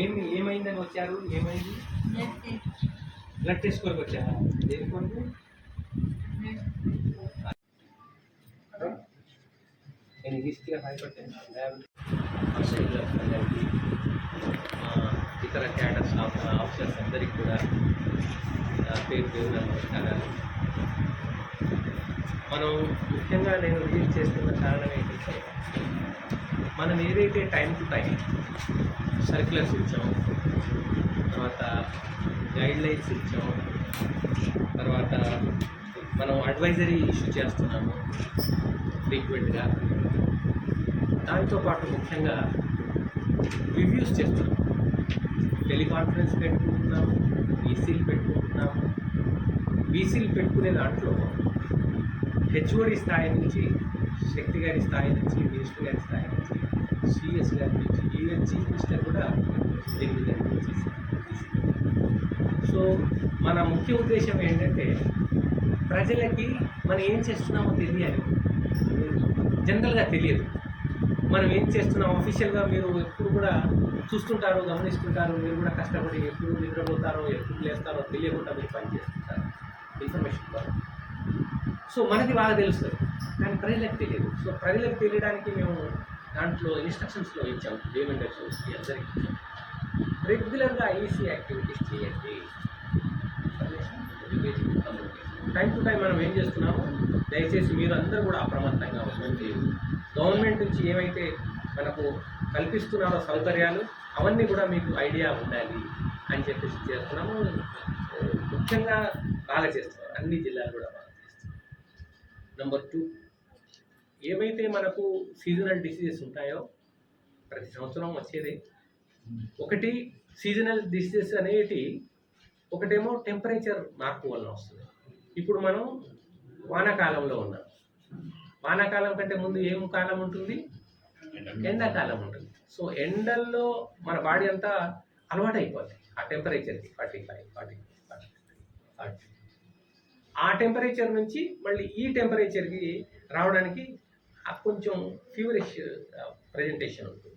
ఏమి ఏమైందని వచ్చారు? ఏమైంది? బ్లడ్ టెస్ట్ కొరకు వచ్చారా? దేని కొరకు? నేను హిస్టరీ హైపర్ టెన్షన్ ఇతర క్యాడర్స్ ఆఫీసర్స్ అందరికీ కూడా పేరు పేరు నమస్కారాలు. మనం ముఖ్యంగా నేను రిలీజ్ చేస్తున్న కారణం ఏంటంటే మనం ఏదైతే టైం టు టైం సర్క్యులర్స్ ఇచ్చాము తర్వాత గైడ్ లైన్స్ ఇచ్చాము తర్వాత మనం అడ్వైజరీ ఇష్యూ చేస్తున్నాము ఫ్రీక్వెంట్గా దాంతోపాటు ముఖ్యంగా రివ్యూస్ చేస్తున్నాం. టెలికాన్ఫరెన్స్ పెట్టుకుంటున్నాము ఈసీలు పెట్టుకుంటున్నాము బీసీలు పెట్టుకునే దాంట్లో హెచ్ఓడి స్థాయి నుంచి శక్తి గారి స్థాయి నుంచి మినిస్టర్ గారి స్థాయి నుంచి సిఎస్ గారి నుంచి ఈవెన్ చీఫ్ మినిస్టర్ కూడా సో మన ముఖ్య ఉద్దేశం ఏంటంటే ప్రజలకి మనం ఏం చేస్తున్నామో తెలియాలి. జనరల్గా తెలియదు. మనం ఏం చేస్తున్నాం? అఫీషియల్గా మీరు ఎప్పుడు కూడా చూస్తుంటారు గమనిస్తుంటారు మీరు కూడా కష్టపడి ఎప్పుడు నిద్రపోతారో ఎప్పుడు లేస్తారో తెలియకుండా మీరు పని చేస్తుంటారు ఇన్ఫర్మేషన్ ద్వారా. సో మనకి బాగా తెలుస్తుంది కానీ ప్రజలకు తెలియదు. సో ప్రజలకు తెలియడానికి మేము దాంట్లో ఇన్స్ట్రక్షన్స్లో ఇచ్చాం. పేమెంట్ అసోసియేషన్ అందరికీ రెగ్యులర్గా ఈసీ యాక్టివిటీస్ చేయండి. టైం టు టైం మనం ఏం చేస్తున్నాము దయచేసి మీరు అందరూ కూడా అప్రమత్తంగా ఉండండి. గవర్నమెంట్ నుంచి ఏవైతే మనకు కల్పిస్తున్నారో సౌకర్యాలు అవన్నీ కూడా మీకు ఐడియా ఉండాలి అని చెప్పేసి చేస్తున్నాము. ముఖ్యంగా బాగా చేస్తున్నారు. అన్ని జిల్లాలు కూడా బాగా చేస్తున్నారు. నెంబర్ టూ ఏవైతే మనకు సీజనల్ డిసీజెస్ ఉంటాయో ప్రతి సంవత్సరం వచ్చేది. ఒకటి సీజనల్ డిసీజెస్ అనేటి ఒకటేమో టెంపరేచర్ మార్పు వల్ల వస్తుంది. ఇప్పుడు మనం వానాకాలంలో ఉన్నాం. వానాకాలం కంటే ముందు ఏం కాలం ఉంటుంది? ఎండాకాలం ఉంటుంది. సో ఎండల్లో మన బాడీ అంతా అలవాటు అయిపోద్ది ఆ టెంపరేచర్కి ఫార్టీ ఫైవ్ ఫార్టీ ఫార్టీ ఆ టెంపరేచర్ నుంచి మళ్ళీ ఈ టెంపరేచర్కి రావడానికి కొంచెం ఫీవరిష్ ప్రజెంటేషన్ ఉంటుంది.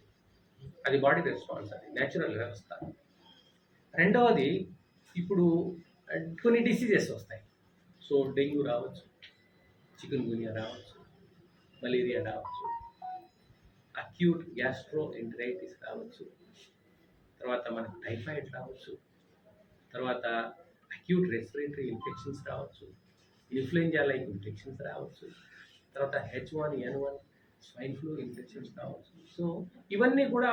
అది బాడీ రెస్పాన్స్ అది న్యాచురల్ వ్యవస్థ. రెండవది ఇప్పుడు కొన్ని డిసీజెస్ వస్తాయి. సో డెంగ్యూ రావచ్చు చికెన్ గునియా రావచ్చు మలేరియా రావచ్చు అక్యూట్ గ్యాస్ట్రో ఎంటరైటిస్ రావచ్చు తర్వాత మనకు టైఫాయిడ్ రావచ్చు తర్వాత అక్యూట్ రెస్పిరేటరీ ఇన్ఫెక్షన్స్ రావచ్చు ఇన్ఫ్లుయెంజా లైక్ ఇన్ఫెక్షన్స్ రావచ్చు తర్వాత H one N one swine flu infections కావచ్చు సో ఇవన్నీ కూడా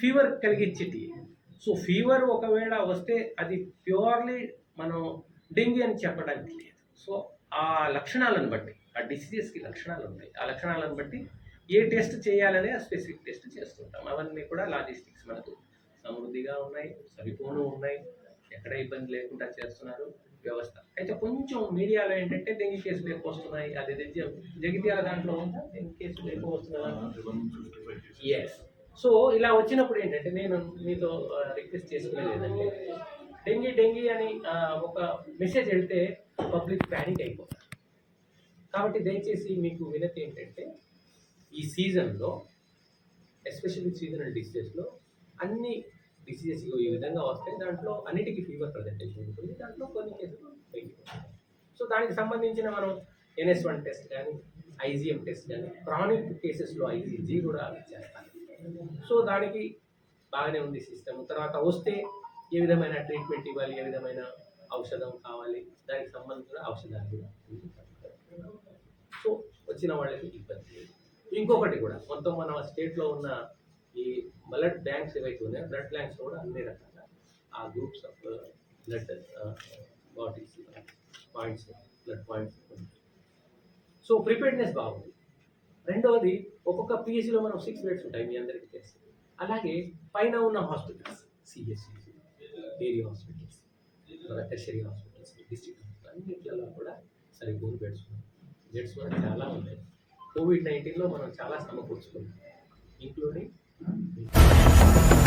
ఫీవర్ కలిగించేటి. సో ఫీవర్ ఒకవేళ వస్తే అది ప్యూర్లీ మనం డెంగ్యూ అని చెప్పడానికి లేదు. సో ఆ లక్షణాలను బట్టి ఆ డిసీజెస్కి లక్షణాలు ఉంటాయి ఆ లక్షణాలను బట్టి ఏ టెస్ట్ చేయాలనే స్పెసిఫిక్ టెస్ట్ చేస్తుంటాం. అవన్నీ కూడా లాజిస్టిక్స్ మనకు సమృద్ధిగా ఉన్నాయి సరిపోను ఉన్నాయి. ఎక్కడ ఇబ్బంది లేకుండా చేస్తున్నారు. వ్యవస్థ. అయితే కొంచెం మీడియాలో ఏంటంటే డెంగ్యూ కేసులు ఎక్కువ వస్తున్నాయి. అది జగిత్యాల దాంట్లో ఉందా? డెంగ్యూ కేసులు ఎక్కువ వస్తున్నాయి ఎస్ సో ఇలా వచ్చినప్పుడు ఏంటంటే నేను మీతో రిక్వెస్ట్ చేసుకునేది ఏంటంటే డెంగీ డెంగీ అని ఒక మెసేజ్ వెళ్తే పబ్లిక్ ప్యానిక్ అయిపోతారు. కాబట్టి దయచేసి మీకు వినతి ఏంటంటే ఈ సీజన్లో ఎస్పెషల్లీ సీజనల్ డిసీజెస్లో అన్ని డిసీజెస్ ఈ విధంగా వస్తాయి దాంట్లో అన్నిటికీ ఫీవర్ ప్రజెంటేషన్ ఉంటుంది దాంట్లో కొన్ని కేసులు సో దానికి సంబంధించిన మనం ఎన్ఎస్ వన్ టెస్ట్ కానీ ఐజీఎం టెస్ట్ కానీ క్రానిక్ కేసెస్లో ఐజీజీ కూడా చేస్తాం సో దానికి బాగానే ఉంది సిస్టమ్ తర్వాత వస్తే ఏ విధమైన ట్రీట్మెంట్ ఇవ్వాలి ఏ విధమైన ఔషధం కావాలి దానికి సంబంధించిన ఔషధాలు కూడా సో వచ్చిన వాళ్ళకి ఇబ్బంది ఇంకొకటి కూడా మొత్తం మన స్టేట్లో ఉన్న ఈ బ్లడ్ బ్యాంక్స్ ఏవైతే ఉన్నాయో బ్లడ్ బ్యాంక్స్ కూడా అన్ని రకాల ఆ groups of blood bodies points blood points so preparedness బాగుంది. రెండవది ఒక్కొక్క పిహెచ్లో మనం సిక్స్ బెడ్స్ ఉంటాయి మీ అందరికీ తెలుసు. అలాగే పైన ఉన్న hospitals CSC area hospitals tertiary hospitals district hospital అన్నిట్లలో కూడా సరిపోని బెడ్స్ ఉన్నాయి. బెడ్స్ కూడా చాలా ఉన్నాయి కోవిడ్ నైన్టీన్లో మనం చాలా సమకూర్చుకున్నాం ఇంక్లూడింగ్ Thank you.